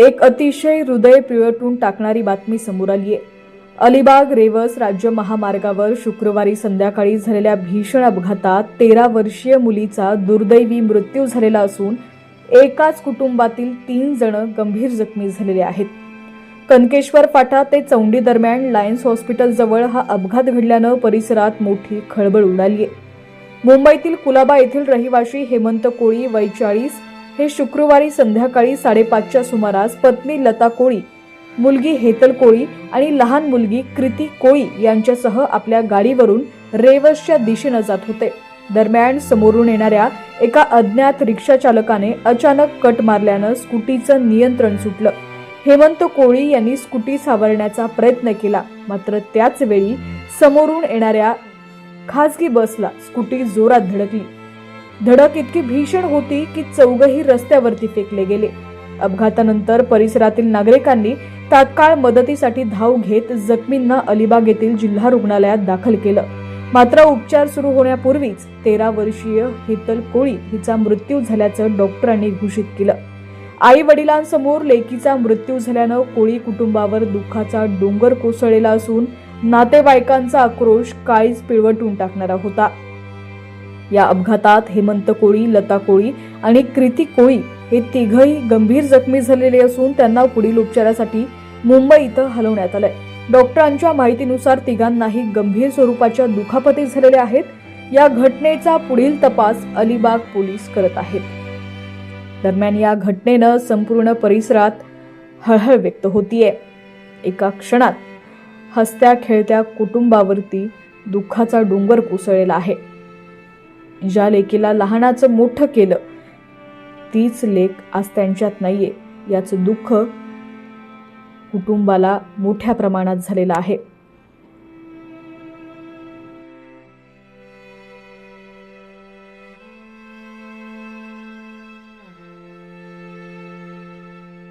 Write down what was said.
एक अतिशय हृदय पिळटून टाकणारी बातमी समोर आली आहे अलिबाग रेवस राज्य महामार्गावर शुक्रवारी संध्याकाळी झालेल्या भीषण अपघातात तेरा वर्षीय मुलीचा दुर्दैवी मृत्यू झालेला असून एकाच कुटुंबातील तीन जण गंभीर जखमी झालेले आहेत. कनकेश्वर फाटा ते चौंडी दरम्यान लायन्स हॉस्पिटल जवळ हा अपघात घडल्यानं परिसरात मोठी खळबळ उडाली आहे मुंबईतील कुलाबा येथील रहिवाशी हेमंत कोळी वैचाळीस हे शुक्रवारी संध्याकाळी साडेपाचच्या सुमारास पत्नी लता कोळी मुलगी हेतल कोळी आणि लहान मुलगी कृती कोळी यांच्यासह आपल्या गाडीवरून रेवसच्या दिशेनं जात होते. दरम्यान समोरून येणाऱ्या एका अज्ञात रिक्षा चालकाने अचानक कट मारल्यानं स्कूटीचं नियंत्रण सुटलं. हेमंत कोळी यांनी स्कूटी सावरण्याचा प्रयत्न केला मात्र त्याच वेळी समोरून येणाऱ्या खासगी बसला स्कूटी जोरात धडकली. धडक इतकी भीषण होती की चौघही रस्त्यावरती फेकले गेले. अपघातानंतर परिसरातील नागरिकांनी तात्काळ मदतीसाठी धाव घेत जखमींना अलिबाग येथील जिल्हा रुग्णालयात दाखल केलं. मात्र उपचार सुरू होण्यापूर्वीच तेरा वर्षीय हितल कोळी हिचा मृत्यू झाल्याचं डॉक्टरांनी घोषित केलं. आई वडिलांसमोर लेकीचा मृत्यू झाल्यानं कोळी कुटुंबावर दुःखाचा डोंगर कोसळलेला असून नातेवाईकांचा आक्रोश काळीच पिळवटून टाकणारा होता. या अपघातात हेमंत कोळी लता कोळी आणि कृती कोळी हे तिघही गंभीर जखमी झालेले असून त्यांना पुढील उपचारासाठी मुंबई इथं हलवण्यात आलंय. डॉक्टरांच्या माहितीनुसार तिघांनाही गंभीर स्वरूपाच्या दुखापती झालेल्या आहेत. या घटनेचा पुढील तपास अलिबाग पोलीस करत आहेत. दरम्यान या घटनेनं संपूर्ण परिसरात हळहळ व्यक्त होतीये. एका क्षणात हसत्या खेळत्या कुटुंबावरती दुःखाचा डोंगर कोसळलेला आहे. ज्या लेकीला लहानाचं मोठं केलं तीच लेक आज त्यांच्यात नाहीये. याचं दुःख कुटुंबाला मोठ्या प्रमाणात झालेलं आहे.